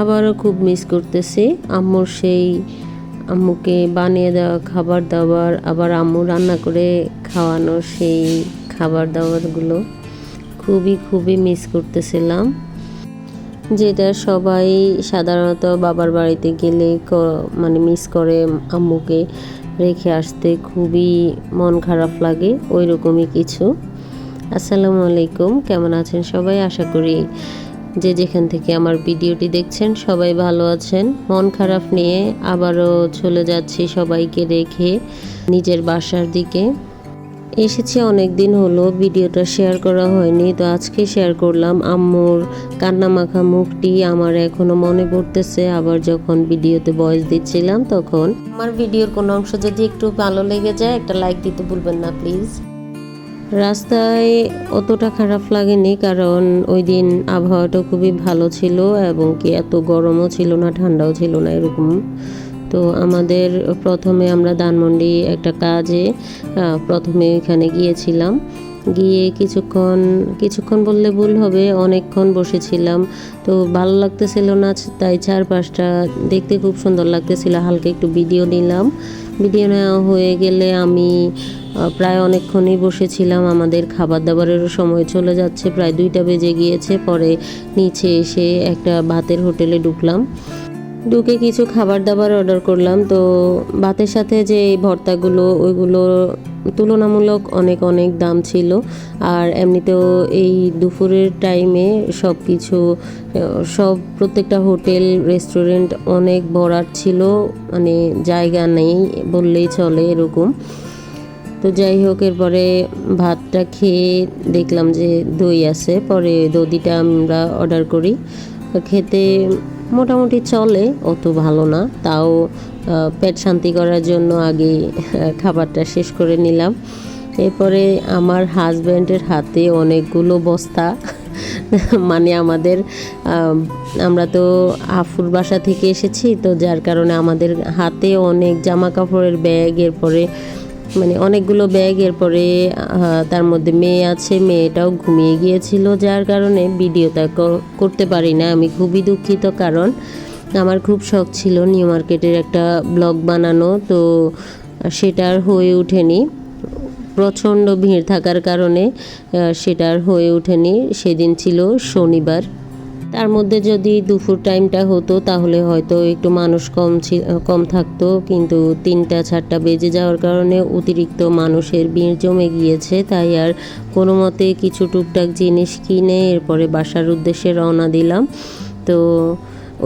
আবারও খুব মিস করতেছি। আম্মুর সেই আম্মুকে বানিয়ে দেওয়া খাবার দাবার, আবার আম্মু রান্না করে খাওয়ানো সেই খাবার দাবারগুলো খুবই খুবই মিস করতেছিলাম। যেটা সবাই সাধারণত বাবার বাড়িতে গেলে মানে মিস করে আম্মুকে রেখে আসতে খুবই মন খারাপ লাগে ওই রকমই কিছু। আসসালামু আলাইকুম, কেমন আছেন সবাই? আশা করি যে যেখান থেকে আমার ভিডিওটি দেখছেন, সবাই ভালো আছেন। মন খারাপ নিয়ে আবারও চলে যাচ্ছি সবাইকে রেখে নিজের বাসার দিকে। এসেছি অনেক দিন হলো ভিডিওটা শেয়ার করা হয়নি, তো আজকে শেয়ার করলাম আম্মুর কান্নামাখা মুখটি আমার এখনও মনে পড়তেছে। আবার যখন ভিডিওতে ভয়েস দিচ্ছিলাম তখন। আমার ভিডিওর কোনো অংশ যদি একটু ভালো লেগে যায়, একটা লাইক দিতে ভুলবেন না প্লিজ রাস্তায় অতটা খারাপ লাগেনি কারণ ওই দিন আবহাওয়াটা খুবই ভালো ছিল এবং কি এত গরমও ছিল না, ঠান্ডাও ছিল না এরকম। তো আমাদের প্রথমে আমরা ধানমন্ডি একটা কাজে প্রথমে এখানে গিয়েছিলাম। গিয়ে কিছুক্ষণ কিছুক্ষণ বললে ভুল হবে, অনেকক্ষণ বসেছিলাম। তো ভালো লাগতেছিল না, তাই চারপাশটা দেখতে খুব সুন্দর লাগতেছিল। হালকা একটু ভিডিও নিলাম। ভিডিও নেওয়া হয়ে গেলে আমি প্রায় অনেকক্ষণই বসেছিলাম। আমাদের খাবার দাবারেরও সময় চলে যাচ্ছে, প্রায় দুইটা বেজে গিয়েছে। পরে নিচে এসে একটা ভাতের হোটেলে ঢুকলাম। ঢুকে কিছু খাবার দাবার অর্ডার করলাম। তো ভাতের সাথে যে ভর্তাগুলো, ওইগুলো তুলনামূলক অনেক অনেক দাম ছিল। আর এমনিতেও এই দুপুরের টাইমে সব কিছু সব প্রত্যেকটা হোটেল রেস্টুরেন্ট অনেক ভরাট ছিল। মানে জায়গা নেই বললেই চলে এরকম। তো যাই হোক, এরপরে ভাতটা খেয়ে দেখলাম যে দই আছে। পরে দদিটা আমরা অর্ডার করি। খেতে মোটামুটি চলে, অত ভালো না। তাও পেট শান্তি করার জন্য আগে খাবারটা শেষ করে নিলাম। এরপরে আমার হাজব্যান্ডের হাতে অনেকগুলো বস্তা। মানে আমাদের আমরা তো আফুর বাসা থেকে এসেছি, তো যার কারণে আমাদের হাতে অনেক জামা কাপড়ের ব্যাগ, এরপরে মানে অনেকগুলো ব্যাগ এরপরে তার মধ্যে মেয়ে আছে মেয়েটাও ঘুমিয়ে গিয়েছিল যার কারণে ভিডিওটা করতে পারি না। আমি খুবই দুঃখিত কারণ আমার খুব শখ ছিল নিউ মার্কেটের একটা ব্লগ বানানো তো সেটা আর হয়ে ওঠেনি। প্রচণ্ড ভিড় থাকার কারণে আহ, সেটা আর হয়ে ওঠেনি। সেদিন ছিল শনিবার। তার মধ্যে যদি দুপুর টাইমটা হতো, তাহলে হয়তো একটু মানুষ কম কম থাকতো। কিন্তু তিনটা, চারটা বেজে যাওয়ার কারণে অতিরিক্ত মানুষের ভিড় জমে গিয়েছে। তাই আর কোনো মতে কিছু টুকটাক জিনিস কিনে এরপরে বাসার উদ্দেশ্যে রওনা দিলাম। তো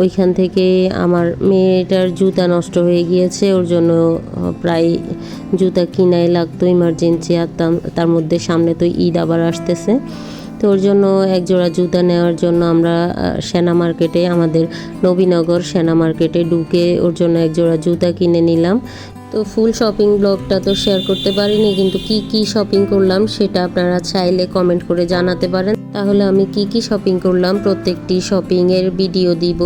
ওইখান থেকে আমার মেয়েটার জুতা নষ্ট হয়ে গিয়েছে। ওর জন্য প্রায় জুতা কিনাই লাগতো ইমার্জেন্সি আর তার মধ্যে সামনে তো ঈদ আবার আসতেছে। তো ওর জন্য এক জোড়া জুতা নেওয়ার জন্য আমরা সেনা মার্কেটে, আমাদের নবীনগর সেনা মার্কেটে ঢুকে ওর জন্য এক জোড়া জুতা কিনে নিলাম। তো ফুল শপিং ব্লগটা তো শেয়ার করতে পারিনি, কিন্তু কি কি শপিং করলাম সেটা আপনারা চাইলে কমেন্ট করে জানাতে পারেন। তাহলে আমি কি কি শপিং করলাম, প্রত্যেকটি শপিংয়ের ভিডিও দিব।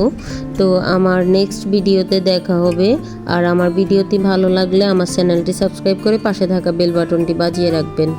তো আমার নেক্সট ভিডিওতে দেখা হবে। আর আমার ভিডিওটি ভালো লাগলে আমার চ্যানেলটি সাবস্ক্রাইব করে পাশে থাকা বেল বাটনটি বাজিয়ে রাখবেন।